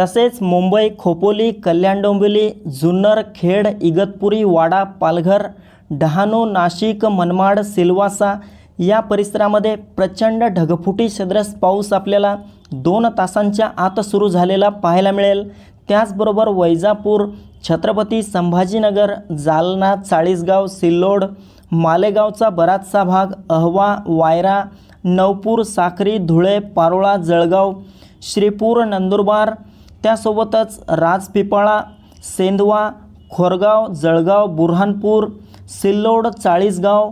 तसेच मुंबई खोपोली कल्याण डोंबिवली जुन्नर खेड इगतपुरी वाडा पालघर डहाणू नाशिक मनमाड सिल्वासा या परिसरामध्ये प्रचंड ढगफुटी सदृश पाऊस आपल्याला दोन तासांच्या आत सुरू झालेला पाहायला मिळेल. त्याचबरोबर वैजापूर छत्रपती संभाजीनगर जालना चाळीसगाव सिल्लोड मालेगावचा बराचसा भाग अहवा वायरा नवपूर साखरी धुळे पारोळा जळगाव श्रीपूर नंदुरबार त्यासोबतच राजपिपाळा सेंदवा खोरगाव जळगाव बुरहानपूर सिल्लोड चाळीसगाव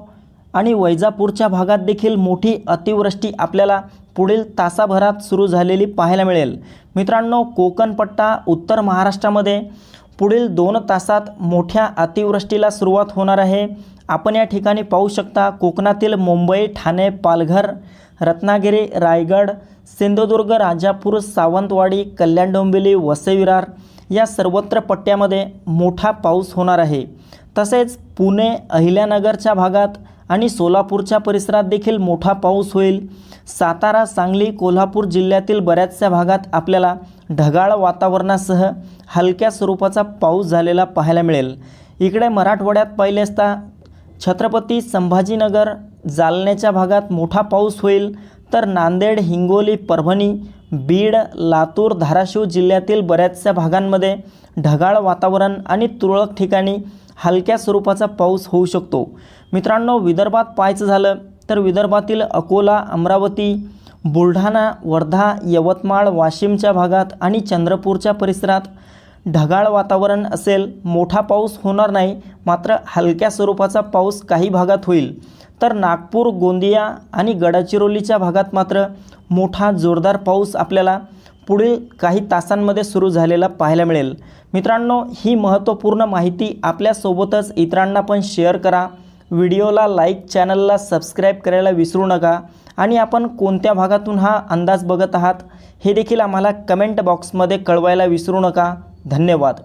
आणि वैजापूरच्या भागात देखील मोठी अतिवृष्टी आपल्याला पुढील तासाभरात सुरू झालेली पाहायला मिळेल. मित्रांनो कोकणपट्टा उत्तर महाराष्ट्रामध्ये पुढील दोन तासात मोठ्या अतिवृष्टीला सुरुवात होणार आहे. आपण या ठिकाणी पाहू शकता कोकणातील मुंबई ठाणे पालघर रत्नागिरी रायगड सिंधुदुर्ग राजापूर सावंतवाडी कल्याण डोंबिवली वसेविरार या सर्वत्र पट्ट्यामध्ये मोठा पाऊस होणार आहे. तसेच पुणे अहिल्यानगरच्या भागात आणि सोलापूरच्या परिसरात देखील मोठा पाऊस होईल. सातारा सांगली कोल्हापूर जिल्ह्यातील बऱ्याचशा भागात आपल्याला ढगाळ वातावरणासह हलक्या स्वरूपाचा पाऊस झालेला पाहायला मिळेल. इकडे मराठवाड्यात पाहिले असता छत्रपती संभाजीनगर जालन्याच्या भागात मोठा पाऊस होईल. तर नांदेड हिंगोली परभणी बीड लातूर धाराशिव जिल्ह्यातील बऱ्याचशा भागांमध्ये ढगाळ वातावरण आणि तुरळक ठिकाणी हलक्या स्वरूपाचा पाऊस होऊ शकतो. मित्रांनो विदर्भात पाहायचं झालं तर विदर्भातील अकोला अमरावती बुलढाणा वर्धा यवतमाळ वाशिमच्या भागात आणि चंद्रपूरच्या परिसरात ढगाळ वातावरण असेल मोठा पाऊस होणार नाही मात्र हलक्या स्वरूपाचा पाऊस काही भागात होईल. तर नागपूर गोंदिया आणि गडचिरोलीच्या भागात मात्र मोठा जोरदार पाऊस आपल्याला पुढील काही तासांमध्ये सुरू झालेला पाहायला मिळेल. मित्रांनो ही महत्त्वपूर्ण माहिती आपल्यासोबतच इतरांना पण शेअर करा. व्हिडिओला लाईक चॅनलला सबस्क्राईब करायला विसरू नका आणि आपण कोणत्या भागातून हा अंदाज बघत आहात हे देखील आम्हाला कमेंट बॉक्समध्ये कळवायला विसरू नका. धन्यवाद.